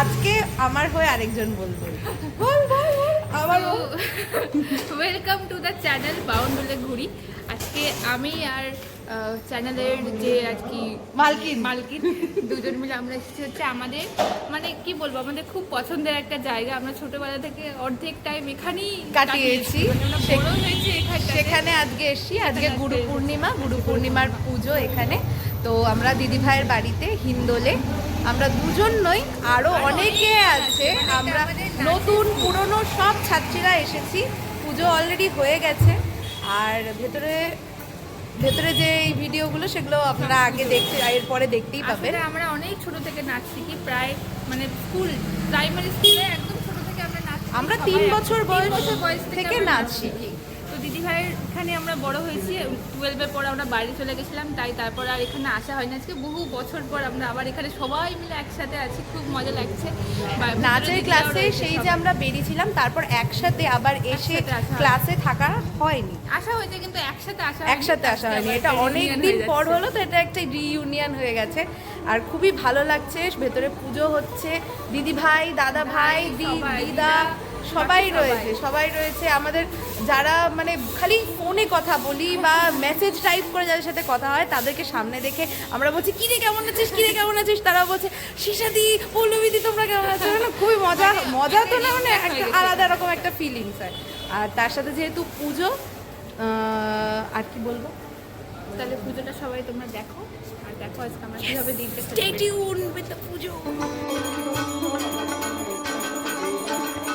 আজকে আমার হয়ে আরেকজন বলবে। বল বল বল। Welcome to the channel Baundule Ghuri আজকে আমি আর চ্যানেলের যে আর কি মালকিন। মালকিন দুজন মিলে আমরা এসেছি হচ্ছে আমাদের মানে কি বলব আমাদের খুব পছন্দের একটা জায়গা। আমরা ছোটবেলা থেকে অর্ধেক টাইম এখানেই কাটিয়েছি। মানে আমরা বড় হয়েছি এখানটাতে। সেখানে আজকে এসছি। আজকে আজকে গুরু পূর্ণিমা। গুরু পূর্ণিমার পুজো এখানে। তো আমরা দিদি ভাইয়ের বাড়িতে হিন্দোলে আমরা দুজন নই আরও অনেকে আছে। আমরা নতুন পুরনো সব ছাত্রীরা এসেছি। পুজো অলরেডি হয়ে গেছে। আর ভেতরে ভেতরে যে এই ভিডিওগুলো সেগুলো আপনারা আগে দেখতে এরপরে দেখতেই পাবেন। আমরা অনেক ছোট থেকে নাচ শিখি প্রায় মানে স্কুল প্রাইমারি স্কুলে একদম ছোট থেকে আমরা নাচ আমরা তিন বছর বয়স থেকে নাচ শিখি। ভাইয়ের এখানে আমরা বড় হয়েছি টুয়েলভের পর আমরা বাইরে চলে গেছিলাম তাই তারপর আর এখানে আসা হয়নি আজকে। বহু বছর পর আমরা আবার এখানে সবাই মিলে একসাথে আছি খুব মজা লাগছে। নাচের ক্লাসে সেই যে আমরা বেরিয়েছিলাম তারপর একসাথে আবার এসে। ক্লাসে থাকা হয়নি। আসা হয়েছে কিন্তু একসাথে আসা একসাথে আসা হয়নি। এটা অনেক দিন পর হলো তো এটা একটা রিইউনিয়ন হয়ে গেছে। আর খুবই ভালো লাগছে ভেতরে পুজো হচ্ছে। দিদি ভাই দাদা ভাই দিদা, সবাই রয়েছে সবাই রয়েছে। আমাদের যারা মানে খালি ফোনে কথা বলি বা মেসেজ টাইপ করে যাদের সাথে কথা হয় তাদেরকে সামনে দেখে আমরা বলছি কিরে কেমন আছিস? কিরে কেমন আছিস? তারা বলছে শিশাদি পল্লবীদি তোমরা কেমন আছো? মানে খুবই মজা মজা তো না মানে একটা আলাদা রকম একটা ফিলিংস হয়। আর তার সাথে যেহেতু পুজো আর কি বলব? তাহলে পুজোটা সবাই তোমরা দেখো আর দেখো আজকে আমরা কীভাবে দিনটা celebrate tuned with the Puja.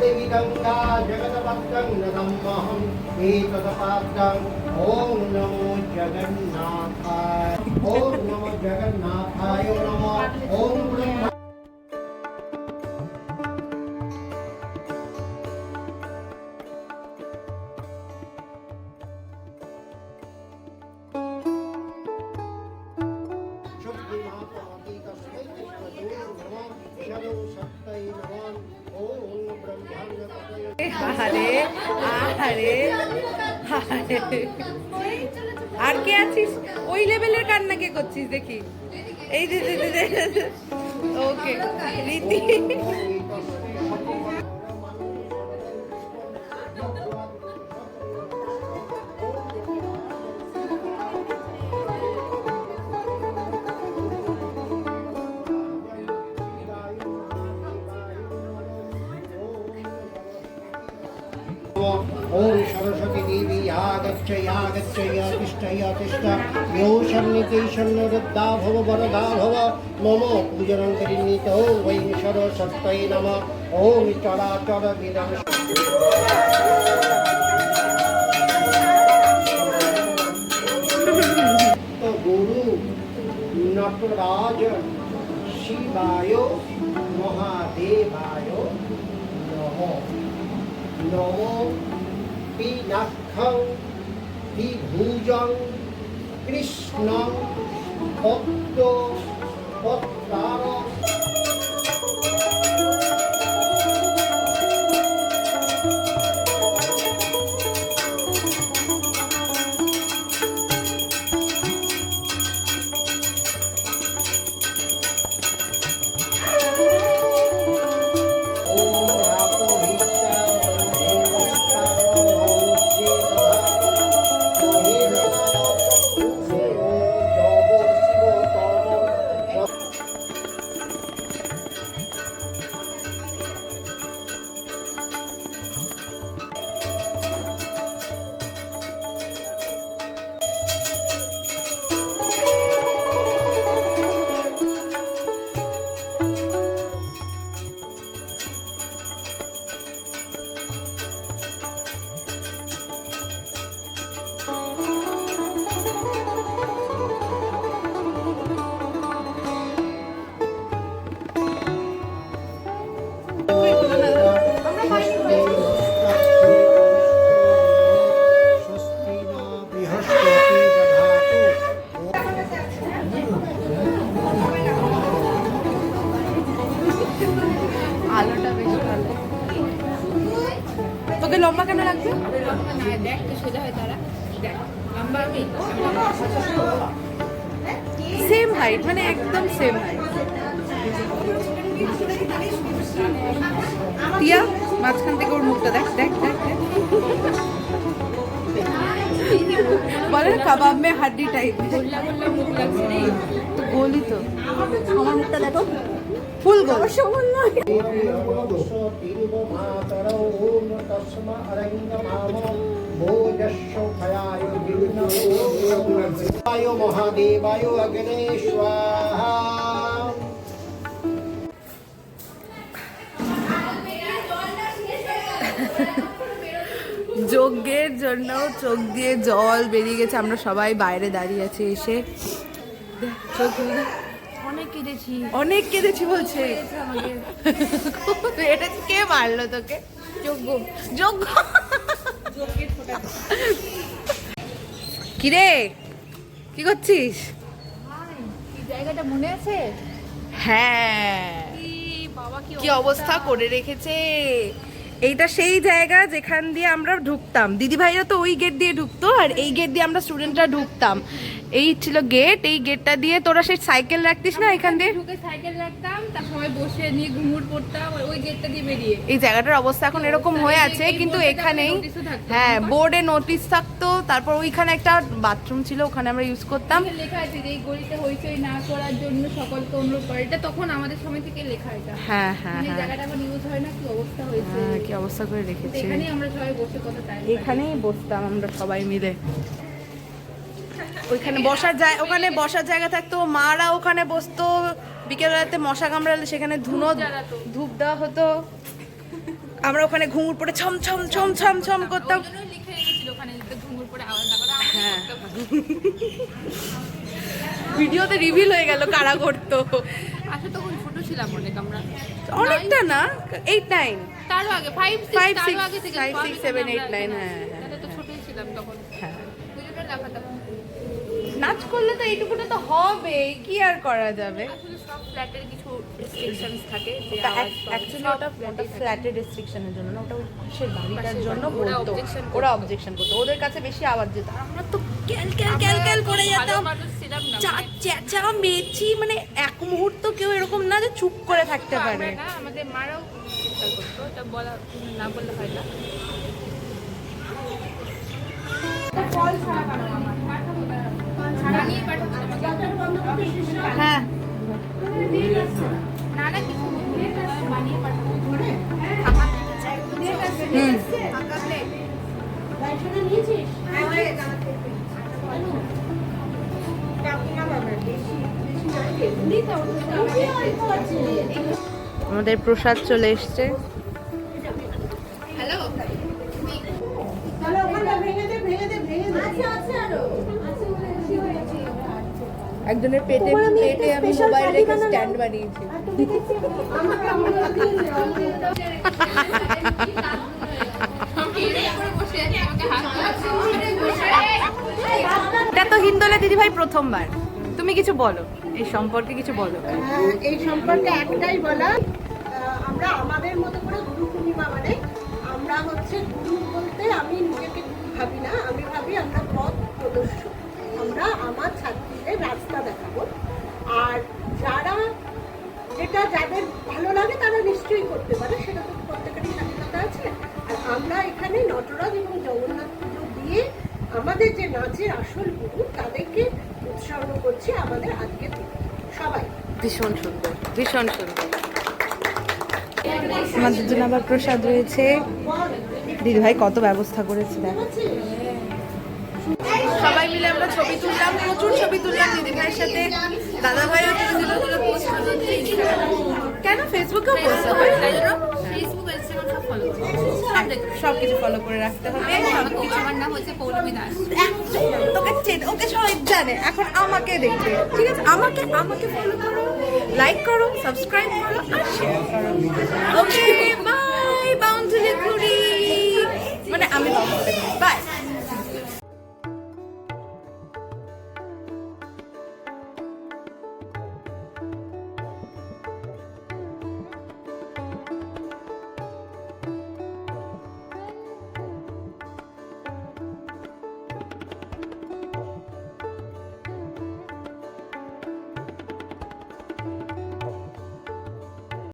देविदङ्गा जगदपत्रं नदम्महं एतदपात्रम् Om NaMo जगन्नाथाय Om NaMo जगन्नाथाय NaMo Om Brahma Shadow Shakti Naman আহারে আহারে। আর কে আছিস? ওই লেভেলের কান্না কে করছিস দেখি? এই যে- ওকে, রীতি। ॐ सरस्वतीदेवी या गच्छ या गच्छ या तिष्ठ या तिष्ठ यो शर्णिते शर्णरुद्धा भव वरदा भव मम पूजनं करिणीतो वै सरस्वत्यै नमः ॐ चराचर विनाश गुरु नटराज शिवाय महादेवाय नमो नमो পিনাক্ষং বিভুজং কৃষ্ণ পদ্ম পদ্মার সেম হাইট মানে একদম সেম হাইট টিয়া মাঝখান থেকে ওর মুখটা দেখ দেখ দেখ। বলে কাবাব মে হাড্ডি টাইপ তো গোলই তো। আমার মুখটা দেখো। ফুল গোল বিঘ্নয় মহাদেবায় অগ্নে স্বাহা যজ্ঞের জন্য চোখ দিয়ে জল বেরিয়ে গেছে। আমরা সবাই বাইরে দাঁড়িয়ে আছি এসে। চোখ কেঁদেছি। অনেক কেঁদেছি বলছে। এটা কে মারলো তোকে? যোগ্য। যোগ্য। কিরে? কি করছিস? জায়গাটা মনে আছে? হ্যাঁ। কি বাবা কি কি অবস্থা? করে রেখেছে? এইটা সেই জায়গা যেখান দিয়ে আমরা ঢুকতাম। দিদি ভাইরা তো ওই গেট দিয়ে ঢুকতো আর এই গেট দিয়ে আমরা স্টুডেন্টরা ঢুকতাম। এই ছিল গেট এই গেটটা দিয়ে তোরা সেই সাইকেল রাখতিস না এখান দিয়ে? ঢুকে সাইকেল রাখতাম তার সময় বসে নিয়ে ঘুমুর পড়তাম ওই- গেটটা দিয়ে বেরিয়ে। এই জায়গাটার অবস্থা এখন এরকম হয়ে আছে কিন্তু এখানেই হ্যাঁ বোর্ডে নোটিশ থাকতো তারপর ওইখানে একটা বাথরুম ছিল ওখানে আমরা ইউজ করতাম। লেখা আছে যে এই গলিতে হইচই না করার জন্য সকলকে অনুরোধ করে। এটা তখন আমাদের সময় থেকে লেখা এটা। হ্যাঁ হ্যাঁ মানে এই হ্যাঁ। জায়গাটা এখন ইউজ হয় না কি অবস্থা হয়েছে। হ্যাঁ কি অবস্থা করে রেখেছে। এখানেই আমরা সবাই বসে কথা টাইম এখানেই বসতাম আমরা সবাই মিলে। ওইখানে বসার জায়গা ওখানে বসার জায়গা থাকতো মারা ওখানে বসতো বিকেলবেলাতে মশা কামড়ালে সেখানে ধুনো ধূপ দেওয়া হতো। আমরা ওখানে ঘুঙুর পরে ছম ছম ছম ছম ছম করতাম। হ্যাঁ। ভিডিওতে রিভিল হয়ে গেল কারা করতো। আসলে তখন ছোট ছিলাম অনেক আমরা। অনেকটা না? এইট নাইন তারও আগে ফাইভ six, তো seven, আমরা eight, nine, এখানে- হ্যাঁ, হ্যাঁ। তো ছোটই ছিলাম তখন। হ্যাঁ নাচ করলে তো এইটুকুটা তো হবে কি আর করা যাবে? আসলে সব ফ্ল্যাটের কিছু রেস্ট্রিকশনস থাকে যে ওটা অ্যাকচুয়ালি ওটা ওটা ফ্ল্যাটের রেস্ট্রিকশনের জন্য না ওটা ওই পাশের বাড়িটার জন্য বলতো। ওরা অবজেকশন করতো। ওদের কাছে বেশি আওয়াজ যেত। আর আমরা তো ক্যাল ক্যাল ক্যাল ক্যাল করে আমরা যেতাম। মানুষ ছিলাম না চা চেঁচা মেচি মানে এক মুহূর্ত কেউ এরকম না যে চুপ করে থাকতে পারে। না আমাদের মারাও চিৎকার করতো এটা বলা না বললে হয় না। আমাদের প্রসাদ চলে এসছে। একজনের পেটে পেটে আমি মোবাইল রেখে স্ট্যান্ড বানিয়েছি। এটা তো হিন্দোলে দিদিভাই প্রথমবার। তুমি কিছু বলো। এই সম্পর্কে কিছু বলো। এই সম্পর্কে একটাই বলা আমরা আমাদের মতো করে গুরু পূর্ণিমা মানে আমরা হচ্ছে গুরু বলতে আমি নিজেকে ভাবি না, আমি ভাবি আমরা পথ প্রদর্শক। আমরা আমার ছাত্রীদের রাস্তা দেখাবো। আর যারা যেটা যাদের ভালো লাগে তারা নিশ্চয়ই করতে পারে, সেটা তো প্রত্যেকেরই স্বাধীনতা আছে। আর আমরা এখানে নটরাজ এবং জগন্নাথ পুজো দিয়ে আমাদের যে নাচের আসল গুরু, তাদেরকে উৎসর্গ করছি আমাদের আজকের ভীষণ সুন্দর ভীষণ সুন্দর। আমাদের জন্য আবার প্রসাদ রয়েছে। দিদিভাই কত ব্যবস্থা করেছে দেখ। সবাই মিলে আমরা ছবি তুললাম প্রচুর ছবি তুললাম দিদিভাইয়ের সাথে। দাদা ভাইও কেন? ফেসবুকেও পোস্ট হবে তাই জন্য? সব কিছু ফলো করে রাখতে হবে। আমার নাম হচ্ছে দাস। চেন, ওকে জানে, এখন আমাকে ঠিক আছে? আমাকে আমাকে ফলো লাইক করো সাবস্ক্রাইব করো শেয়ার করো। ওকে মানে আমি বাই